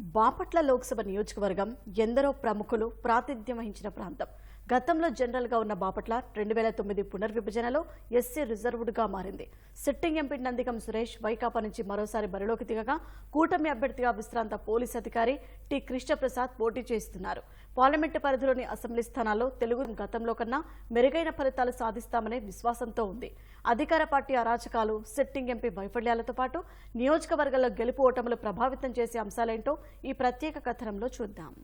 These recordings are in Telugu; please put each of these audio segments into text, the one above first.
బాపట్ల లోక్సభ నియోజకవర్గం ఎందరో ప్రముఖులు ప్రాతిధ్యం వహించిన ప్రాంతం. గతంలో జనరల్గా ఉన్న బాపట్ల రెండు వేల తొమ్మిది పునర్విభజనలో ఎస్సీ రిజర్వ్డ్గా మారింది. సిట్టింగ్ ఎంపీ నందిగం సురేష్ వైకాపా నుంచి మరోసారి బరిలోకి దిగగా కూటమి అభ్యర్థిగా విశ్రాంత పోలీస్ అధికారి టి. కృష్ణప్రసాద్ పోటీ చేస్తున్నారు. పార్లమెంటు పరిధిలోని అసెంబ్లీ స్థానాల్లో తెలుగు గతంలో కన్నా మెరుగైన ఫలితాలు సాధిస్తామనే విశ్వాసంతో ఉంది. అధికార పార్టీ అరాచకాలు సిట్టింగ్ ఎంపీ వైఫల్యాలతో పాటు నియోజకవర్గాల్లో గెలుపు ఓటములు ప్రభావితం చేసే అంశాలేంటో ఈ ప్రత్యేక కథనంలో చూద్దాం.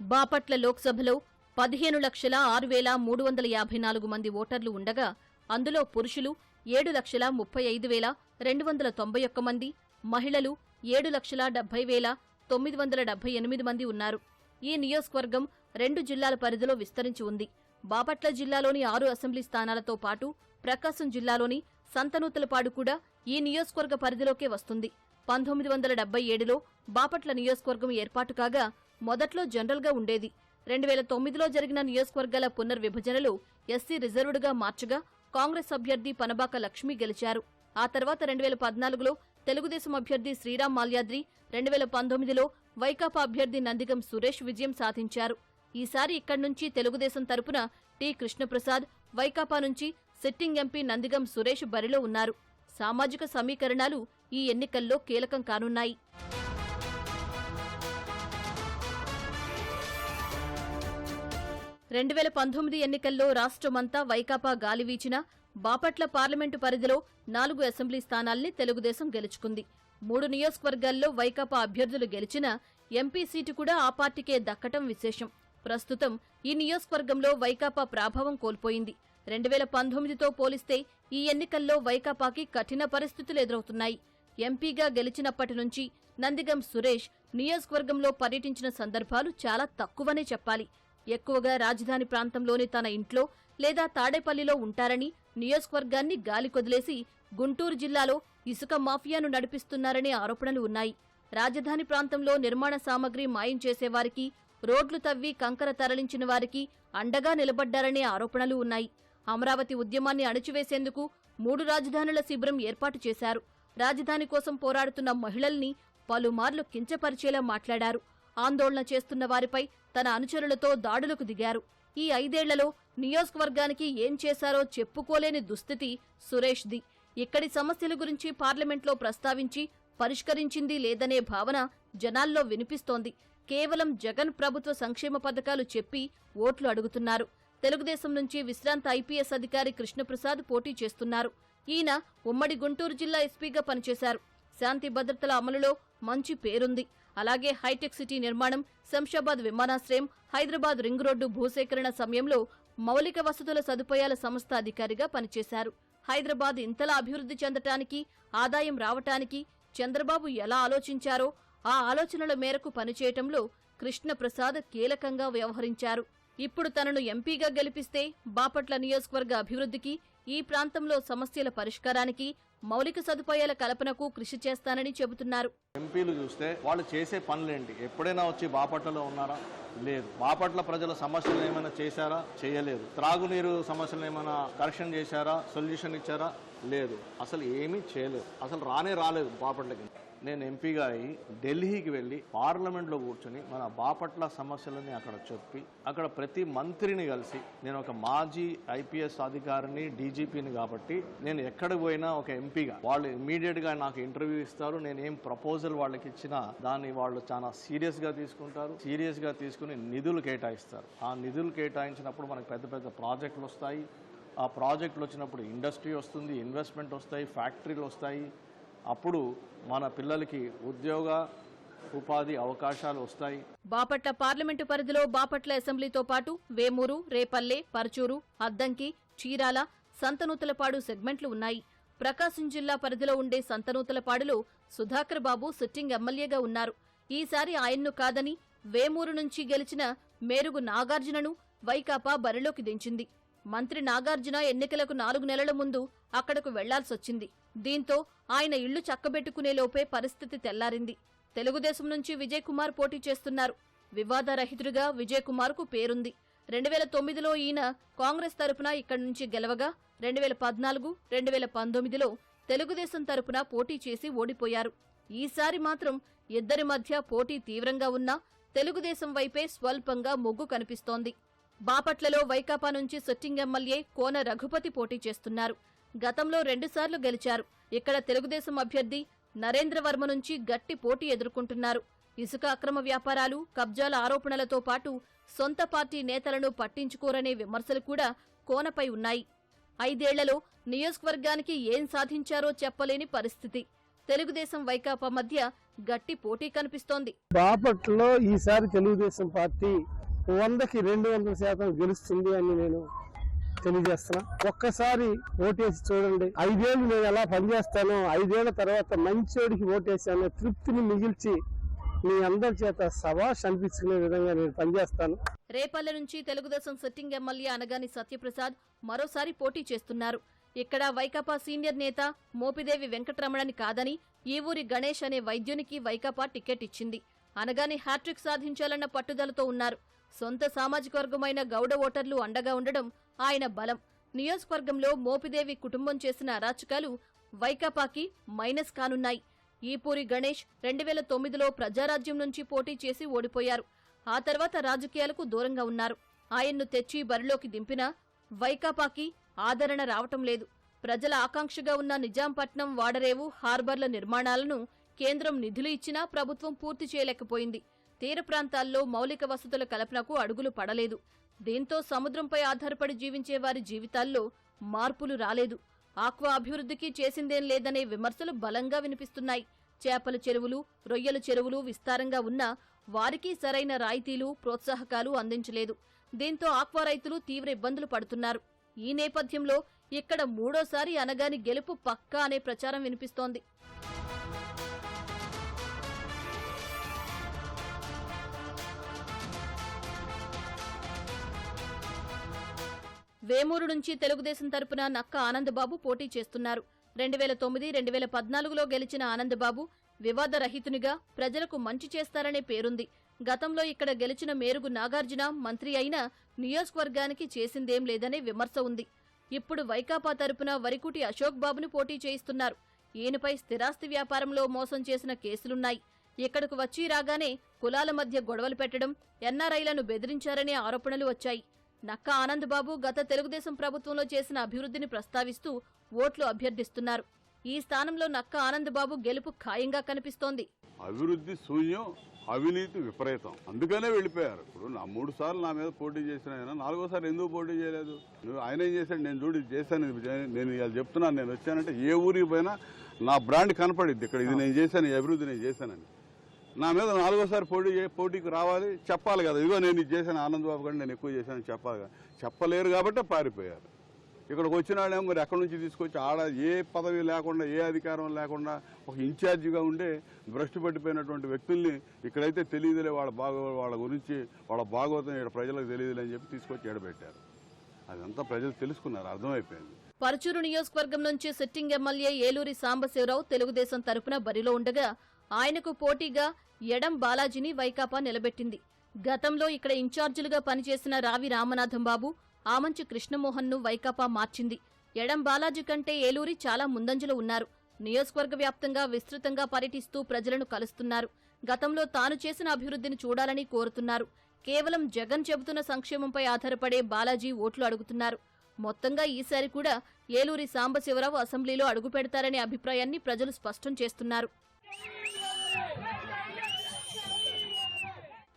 బాపట్ల లోక్సభలో పదిహేను లక్షల ఆరు వేల మూడు వందల యాభై నాలుగు మంది ఓటర్లు ఉండగా అందులో పురుషులు ఏడు లక్షల ముప్పై ఐదు వేల రెండు వందల తొంభై ఒక్క మంది మహిళలు ఏడు లక్షల డెబ్బై వేల తొమ్మిది వందల డెబ్బై ఎనిమిది మంది ఉన్నారు. ఈ నియోజకవర్గం రెండు జిల్లాల పరిధిలో విస్తరించి ఉంది. బాపట్ల జిల్లాలోని ఆరు అసెంబ్లీ స్థానాలతో పాటు ప్రకాశం జిల్లాలోని సంతనూతలపాడు కూడా ఈ నియోజకవర్గ పరిధిలోకే వస్తుంది. పంతొమ్మిది వందల డెబ్బై ఏడులో బాపట్ల నియోజకవర్గం ఏర్పాటు కాగా మొదట్లో జనరల్గా ఉండేది. రెండు వేల తొమ్మిదిలో జరిగిన నియోజకవర్గాల పునర్విభజనలో ఎస్సీ రిజర్వ్డ్గా మార్చగా కాంగ్రెస్ అభ్యర్థి పనబాక లక్ష్మి గెలిచారు. ఆ తర్వాత రెండు వేల పద్నాలుగులో తెలుగుదేశం అభ్యర్థి శ్రీరామ్ మాల్యాద్రి రెండు వేల పంతొమ్మిదిలో వైకాపా అభ్యర్థి నందిగం సురేష్ విజయం సాధించారు. ఈసారి ఇక్కడి నుంచి తెలుగుదేశం తరపున టి కృష్ణప్రసాద్ వైకాపా నుంచి సిట్టింగ్ ఎంపీ నందిగం సురేష్ బరిలో ఉన్నారు. సామాజిక సమీకరణాలు ఈ ఎన్నికల్లో కీలకం కానున్నాయి. రెండు వేల పంతొమ్మిది ఎన్నికల్లో రాష్ట్రమంతా వైకాపా గాలి వీచినా బాపట్ల పార్లమెంటు పరిధిలో నాలుగు అసెంబ్లీ స్థానాల్ని తెలుగుదేశం గెలుచుకుంది. మూడు నియోజకవర్గాల్లో వైకాపా అభ్యర్థులు గెలిచినా ఎంపీ సీటు కూడా ఆ పార్టీకే దక్కటం విశేషం. ప్రస్తుతం ఈ నియోజకవర్గంలో వైకాపా ప్రాభవం కోల్పోయింది. రెండు వేల పంతొమ్మిదితో పోలిస్తే ఈ ఎన్నికల్లో వైకాపాకి కఠిన పరిస్థితులు ఎదురవుతున్నాయి. ఎంపీగా గెలిచినప్పటి నుంచి నందిగం సురేష్ నియోజకవర్గంలో పర్యటించిన సందర్భాలు చాలా తక్కువనే చెప్పాలి. ఎక్కువగా రాజధాని ప్రాంతంలోని తన ఇంట్లో లేదా తాడేపల్లిలో ఉంటారని నియోజకవర్గాన్ని గాలి కొదిలేసి గుంటూరు జిల్లాలో ఇసుక మాఫియాను నడిపిస్తున్నారనే ఆరోపణలు ఉన్నాయి. రాజధాని ప్రాంతంలో నిర్మాణ సామగ్రి మాయం చేసేవారికి రోడ్లు తవ్వి కంకర తరలించిన వారికి అండగా నిలబడ్డారనే ఆరోపణలు ఉన్నాయి. అమరావతి ఉద్యమాన్ని అణచివేసేందుకు మూడు రాజధానుల శిబిరం ఏర్పాటు చేశారు. రాజధాని కోసం పోరాడుతున్న మహిళల్ని పలుమార్లు కించపరిచేలా మాట్లాడారు. ఆందోళన చేస్తున్న వారిపై తన అనుచరులతో దాడులకు దిగారు. ఈ ఐదేళ్ళలో నియోజకవర్గానికి ఏం చేశారో చెప్పుకోలేని దుస్థితి సురేష్ది. ఇక్కడి సమస్యల గురించి పార్లమెంట్లో ప్రస్తావించి పరిష్కరించింది లేదనే భావన జనాల్లో వినిపిస్తోంది. కేవలం జగన్ ప్రభుత్వ సంక్షేమ పథకాలు చెప్పి ఓట్లు అడుగుతున్నారు. తెలుగుదేశం నుంచి విశ్రాంత ఐపీఎస్ అధికారి కృష్ణప్రసాద్ పోటీ చేస్తున్నారు. ఈయన ఉమ్మడి గుంటూరు జిల్లా ఎస్పీగా పనిచేశారు. శాంతి భద్రతల అమలులో మంచి పేరుంది. అలాగే హైటెక్ సిటీ నిర్మాణం శంషాబాద్ విమానాశ్రయం హైదరాబాద్ రింగ్ రోడ్డు భూసేకరణ సమయంలో మౌలిక వసతుల సదుపాయాల సంస్థ అధికారిగా పనిచేశారు. హైదరాబాద్ ఇంతలా అభివృద్ధి చెందటానికి ఆదాయం రావటానికి చంద్రబాబు ఎలా ఆలోచించారో ఆ ఆలోచనల మేరకు పనిచేయటంలో కృష్ణప్రసాద్ కీలకంగా వ్యవహరించారు. ఇప్పుడు తనను ఎంపీగా గెలిపిస్తే బాపట్ల నియోజకవర్గ అభివృద్ధికి ఈ ప్రాంతంలో సమస్యల పరిష్కారానికి మౌలిక సదుపాయాల కల్పనకు కృషి చేస్తానని చెబుతున్నారు. ఎంపీలు చూస్తే వాళ్ళు చేసే పనులేంటి? ఎప్పుడైనా వచ్చి బాపట్లలో ఉన్నారా? లేదు. బాపట్ల ప్రజల సమస్యలు ఏమైనా చేశారా? చేయలేదు. త్రాగునీరు సమస్యలు ఏమైనా కరెక్షన్ చేశారా? సొల్యూషన్ ఇచ్చారా? లేదు. అసలు ఏమీ చేయలేదు. అసలు రానే రాలేదు బాపట్లకి నేను ఎంపీగా అయ్యి ఢిల్లీకి వెళ్ళి పార్లమెంట్లో కూర్చొని మన బాపట్ల సమస్యలని అక్కడ చెప్పి అక్కడ ప్రతి మంత్రిని కలిసి నేను ఒక మాజీ ఐపీఎస్ అధికారిని డీజీపీని కాబట్టి నేను ఎక్కడికి పోయినా ఒక ఎంపీగా. వాళ్ళు ఇమీడియట్గా నాకు ఇంటర్వ్యూ ఇస్తారు నేను ఏం ప్రపోజల్ వాళ్ళకి ఇచ్చినా దాన్ని వాళ్ళు చాలా సీరియస్గా తీసుకుంటారు. సీరియస్గా తీసుకుని నిధులు కేటాయిస్తారు. ఆ నిధులు కేటాయించినప్పుడు మనకు పెద్ద పెద్ద ప్రాజెక్టులు వస్తాయి. ఆ ప్రాజెక్టులు వచ్చినప్పుడు ఇండస్ట్రీ వస్తుంది ఇన్వెస్ట్మెంట్ వస్తాయి ఫ్యాక్టరీలు వస్తాయి. అప్పుడు మన పిల్లలకి ఉద్యోగ ఉపాధి అవకాశాలు వస్తాయి. బాపట్ల పార్లమెంటు పరిధిలో బాపట్ల అసెంబ్లీతో పాటు వేమూరు రేపల్లె పరచూరు అద్దంకి చీరాల సంతనూతలపాడు సెగ్మెంట్లు ఉన్నాయి. ప్రకాశం జిల్లా పరిధిలో ఉండే సంతనూతలపాడులో సుధాకర్ బాబు సిట్టింగ్ ఎమ్మెల్యేగా ఉన్నారు. ఈసారి ఆయన్ను కాదని వేమూరు నుంచి గెలిచిన మేరుగు నాగార్జునను వైకాపా బరిలోకి దించింది. మంత్రి నాగార్జున ఎన్నికలకు నాలుగు నెలల ముందు అక్కడకు వెళ్ళాల్సొచ్చింది. దీంతో ఆయన ఇళ్ళు చక్కబెట్టుకునే లోపే పరిస్థితి తెల్లారింది. తెలుగుదేశం నుంచి విజయ్ కుమార్ పోటీ చేస్తున్నారు. వివాదరహితుడిగా విజయ్ కుమార్కు పేరుంది. రెండు వేల తొమ్మిదిలో ఈయన కాంగ్రెస్ తరపున ఇక్కడి నుంచి గెలవగా రెండు వేల పద్నాలుగు రెండు వేల పంతొమ్మిదిలో తెలుగుదేశం తరపున పోటీ చేసి ఓడిపోయారు. ఈసారి మాత్రం ఇద్దరి మధ్య పోటీ తీవ్రంగా ఉన్నా తెలుగుదేశం వైపే స్వల్పంగా మొగ్గు కనిపిస్తోంది. బాపట్లలో వైకాపా నుంచి సిట్టింగ్ ఎమ్మెల్యే కోన రఘుపతి పోటీ చేస్తున్నారు. గతంలో రెండుసార్లు గెలిచారు. ఇక్కడ తెలుగుదేశం అభ్యర్థి నరేంద్రవర్మ నుంచి గట్టి పోటీ ఎదుర్కొంటున్నారు. ఇసుక అక్రమ వ్యాపారాలు కబ్జాల ఆరోపణలతో పాటు సొంత పార్టీ నేతలను పట్టించుకోరనే విమర్శలు కూడా కోనపై ఉన్నాయి. ఐదేళ్ళలో నియోజకవర్గానికి ఏం సాధించారో చెప్పలేని పరిస్థితి. తెలుగుదేశం వైకాపా మధ్య గట్టి పోటీ కనిపిస్తోంది. బాపట్లో ఈసారి తెలుగుదేశం పార్టీ వందకి రెండు వందల శాతం గెలుస్తుంది అని నేను తెలియజేస్తున్నా. ఒక్కసారి ఓటేసి చూడండి. ఐదేళ్ళు నేను ఎలా పనిచేస్తానో ఐదేళ్ళ తర్వాత మంచోడికి ఓటేసాను తృప్తిని మిగిల్చి మీ అందరి చేత సవాష్ అనిపించుకునే విధంగా నేను పనిచేస్తాను. రేపల్లె నుంచి తెలుగుదేశం సిట్టింగ్ ఎమ్మెల్యే అనగాని సత్యప్రసాద్ మరోసారి పోటీ చేస్తున్నారు. ఇక్కడ వైకాపా సీనియర్ నేత మోపిదేవి వెంకటరమణని కాదని ఈ ఊరి గణేష్ అనే వైద్యునికి వైకాపా టికెట్ ఇచ్చింది. అనగాని హ్యాట్రిక్ సాధించాలన్న పట్టుదలతో ఉన్నారు. సొంత సామాజిక వర్గమైన గౌడ ఓటర్లు అండగా ఉండడం ఆయన బలం. నియోజకవర్గంలో మోపిదేవి కుటుంబం చేసిన అరాచకాలు వైకాపాకి మైనస్ కానున్నాయి. ఈపూరి గణేష్ రెండు వేల తొమ్మిదిలో ప్రజారాజ్యం నుంచి పోటీ చేసి ఓడిపోయారు. ఆ తర్వాత రాజకీయాలకు దూరంగా ఉన్నారు. ఆయన్ను తెచ్చి బరిలోకి దింపినా వైకాపాకి ఆదరణ రావటం లేదు. ప్రజల ఆకాంక్షగా ఉన్న నిజాంపట్నం వాడరేవు హార్బర్ల నిర్మాణాలను కేంద్రం నిధులు ఇచ్చినా ప్రభుత్వం పూర్తి చేయలేకపోయింది. తీర ప్రాంతాల్లో మౌలిక వసతుల కల్పనకు అడుగులు పడలేదు. దీంతో సముద్రంపై ఆధారపడి జీవించే వారి జీవితాల్లో మార్పులు రాలేదు. ఆక్వా అభివృద్ధికి చేసిందేం లేదనే విమర్శలు బలంగా వినిపిస్తున్నాయి. చేపల చెరువులు రొయ్యల చెరువులు విస్తారంగా ఉన్నా వారికి సరైన రాయితీలు ప్రోత్సాహకాలు అందించలేదు. దీంతో ఆక్వా రైతులు తీవ్ర ఇబ్బందులు పడుతున్నారు. ఈ నేపథ్యంలో ఇక్కడ మూడోసారి అనగాని గెలుపు పక్కా అనే ప్రచారం వినిపిస్తోంది. వేమూరు నుంచి తెలుగుదేశం తరపున నక్క ఆనందబాబు పోటీ చేస్తున్నారు. రెండు వేల తొమ్మిది రెండు వేల పద్నాలుగులో గెలిచిన ఆనందబాబు వివాదరహితునిగా ప్రజలకు మంచి చేస్తారనే పేరుంది. గతంలో ఇక్కడ గెలిచిన మేరుగు నాగార్జున మంత్రి అయినా నియోజకవర్గానికి చేసిందేం లేదనే విమర్శ ఉంది. ఇప్పుడు వైకాపా తరపున వరికుటి అశోక్ బాబును పోటీ చేయిస్తున్నారు. ఈయనపై స్థిరాస్తి వ్యాపారంలో మోసం చేసిన కేసులున్నాయి. ఇక్కడకు వచ్చి రాగానే కులాల మధ్య గొడవలు పెట్టడం ఎన్ఆర్ఐలను బెదిరించారనే ఆరోపణలు వచ్చాయి. నక్క ఆనందబాబు గత తెలుగుదేశం ప్రభుత్వంలో చేసిన అభివృద్ధిని ప్రస్తావిస్తూ ఓట్లు అభ్యర్థిస్తున్నారు. ఈ స్థానంలో నక్క ఆనందబాబు గెలుపు ఖాయంగా కనిపిస్తోంది. అభివృద్ధి శూన్యం అవినీతి విపరీతం. అందుకనే వెళ్ళిపోయారు. ఇప్పుడు నా మూడు సార్లు నా మీద పోటీ చేసిన ఆయన నాలుగోసారి ఎందుకు పోటీ చేయలేదు? నువ్వు ఆయన ఏం చేశాడు? నేను చూడు చేశాను నేను ఇలా చెప్తున్నాను నేను వచ్చానంటే ఏ ఊరికి పోయినా నా బ్రాండ్ కనపడింది ఇక్కడ ఇది నేను చేశాను అభివృద్ధి నేను చేశానని. నా మీద నాలుగోసారి పోటీ పోటీకి రావాలి. చెప్పాలి కదా. ఇదిగో నేను ఇది చేశాను. ఆనందబాబు గారు నేను ఎక్కువ చేశాను చెప్పాలి కదా. చెప్పలేరు కాబట్టి పారిపోయారు. ఇక్కడికి వచ్చిన వాళ్ళేమో మరి ఎక్కడి నుంచి తీసుకొచ్చి ఆడ ఏ పదవి లేకుండా ఏ అధికారం లేకుండా ఒక ఇన్ఛార్జిగా ఉండే భ్రష్టు పట్టిపోయినటువంటి వ్యక్తుల్ని ఇక్కడైతే తెలియదులే వాళ్ళ బాగో వాళ్ళ గురించి వాళ్ళ భాగవతం ఇక్కడ ప్రజలకు తెలియదులే అని చెప్పి తీసుకొచ్చి ఎడబెట్టారు అదంతా ప్రజలు తెలుసుకున్నారు. అర్థమైపోయింది. పరచూరు నియోజకవర్గం నుంచి సిట్టింగ్ ఎమ్మెల్యే ఏలూరి సాంబశివరావు తెలుగుదేశం తరపున బరిలో ఉండగా ఆయనకు పోటీగా ఎడం బాలాజీని వైకాపా నిలబెట్టింది. గతంలో ఇక్కడ ఇన్ఛార్జీలుగా పనిచేసిన రావి రామనాథం బాబు ఆమంచి కృష్ణమోహన్ను వైకాపా మార్చింది. ఎడం బాలాజీ కంటే ఏలూరి చాలా ముందంజలో ఉన్నారు. నియోజకవర్గ వ్యాప్తంగా విస్తృతంగా పర్యటిస్తూ ప్రజలను కలుస్తున్నారు. గతంలో తాను చేసిన అభివృద్ధిని చూడాలని కోరుతున్నారు. కేవలం జగన్ చెబుతున్న సంక్షేమంపై ఆధారపడే బాలాజీ ఓట్లు అడుగుతున్నారు. మొత్తంగా ఈసారి కూడా ఏలూరి సాంబశివరావు అసెంబ్లీలో అడుగుపెడతారనే అభిప్రాయాన్ని ప్రజలు స్పష్టం చేస్తున్నారు.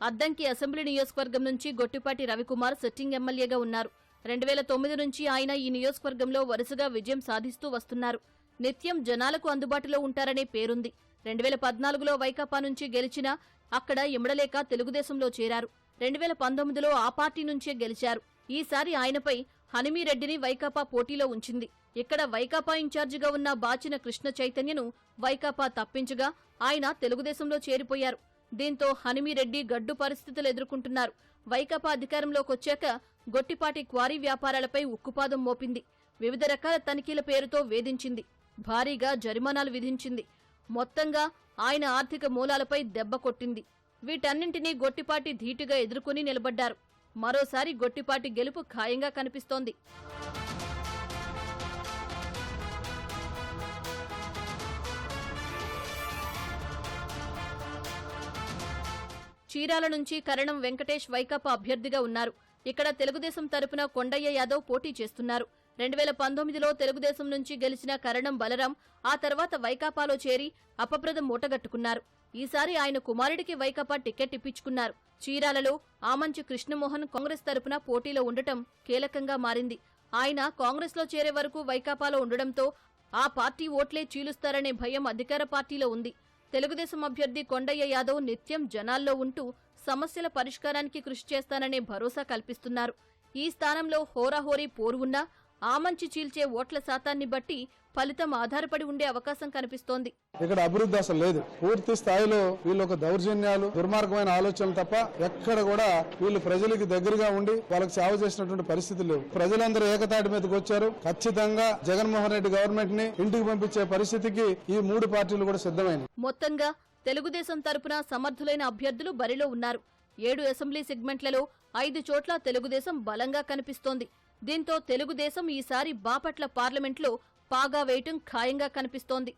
అద్దంకి అసెంబ్లీ నియోజకవర్గం నుంచి గొట్టిపాటి రవికుమార్ సిట్టింగ్ ఎమ్మెల్యేగా ఉన్నారు. రెండు వేల తొమ్మిది నుంచి ఆయన ఈ నియోజకవర్గంలో వరుసగా విజయం సాధిస్తూ వస్తున్నారు. నిత్యం జనాలకు అందుబాటులో ఉంటారనే పేరుంది. రెండు వేల పద్నాలుగులో వైకాపా నుంచి గెలిచినా అక్కడ ఇమడలేక తెలుగుదేశంలో చేరారు. రెండు వేల పంతొమ్మిదిలో ఆ పార్టీ నుంచే గెలిచారు. ఈసారి ఆయనపై హనుమీరెడ్డిని వైకాపా పోటీలో ఉంచింది. ఇక్కడ వైకాపా ఇన్ఛార్జిగా ఉన్న బాచిన కృష్ణ చైతన్యను వైకాపా తప్పించగా ఆయన తెలుగుదేశంలో చేరిపోయారు. దీంతో హనిమిరెడ్డి గడ్డు పరిస్థితులు ఎదుర్కొంటున్నారు. వైకాపా అధికారంలోకి వచ్చాక గొట్టిపాటి క్వారీ వ్యాపారాలపై ఉక్కుపాదం మోపింది. వివిధ రకాల తనిఖీల పేరుతో వేధించింది. భారీగా జరిమానాలు విధించింది. మొత్తంగా ఆయన ఆర్థిక మూలాలపై దెబ్బ కొట్టింది. వీటన్నింటినీ గొట్టిపాటి ధీటుగా ఎదుర్కొని నిలబడ్డారు. మరోసారి గొట్టిపాటి గెలుపు ఖాయంగా కనిపిస్తోంది. చీరాల నుంచి కరణం వెంకటేష్ వైకాపా అభ్యర్థిగా ఉన్నారు. ఇక్కడ తెలుగుదేశం తరపున కొండయ్య యాదవ్ పోటీ చేస్తున్నారు. రెండు వేల పంతొమ్మిదిలో తెలుగుదేశం నుంచి గెలిచిన కరణం బలరాం ఆ తర్వాత వైకాపాలో చేరి అపప్రదం మూటగట్టుకున్నారు. ఈసారి ఆయన కుమారుడికి వైకాపా టికెట్ ఇప్పించుకున్నారు. చీరాలలో ఆమంచి కృష్ణమోహన్ కాంగ్రెస్ తరపున పోటీలో ఉండటం కీలకంగా మారింది. ఆయన కాంగ్రెస్లో చేరే వరకు వైకాపాలో ఉండడంతో ఆ పార్టీ ఓట్లే చీలుస్తారనే భయం అధికార పార్టీలో ఉంది. తెలుగుదేశం అభ్యర్థి కొండయ్య యాదవ్ నిత్యం జనాల్లో ఉంటూ సమస్యల పరిష్కారానికి కృషి చేస్తాననే భరోసా కల్పిస్తున్నారు. ఈ స్థానంలో హోరాహోరీ పోరు ఉన్నా ఆమంచి చీల్చే ఓట్ల శాతాన్ని బట్టి ఫలితం ఆధారపడి ఉండే అవకాశం కనిపిస్తోంది. ఇక్కడ అభివృద్ధి అసలు లేదు. పూర్తి స్థాయిలో వీళ్ళు ఒక దౌర్జన్యాలు దుర్మార్గమైన ఆలోచనలు తప్ప ఎక్కడ కూడా వీళ్ళు ప్రజలకి దగ్గరగా ఉండి వాళ్ళకి సేవ చేసినటువంటి పరిస్థితులు లేవు. ప్రజలందరూ ఏకతాటి మీదకి వచ్చారు. ఖచ్చితంగా జగన్మోహన్ రెడ్డి గవర్నమెంట్ని ఇంటికి పంపించే పరిస్థితికి ఈ మూడు పార్టీలు కూడా సిద్ధమైనవి. మొత్తంగా తెలుగుదేశం తరపున సమర్థులైన అభ్యర్థులు బరిలో ఉన్నారు. ఏడు అసెంబ్లీ సెగ్మెంట్లలో ఐదు చోట్ల తెలుగుదేశం బలంగా కనిపిస్తోంది. దీంతో తెలుగుదేశం ఈసారి బాపట్ల పార్లమెంట్లో పాగా వేయటం ఖాయంగా కనిపిస్తోంది.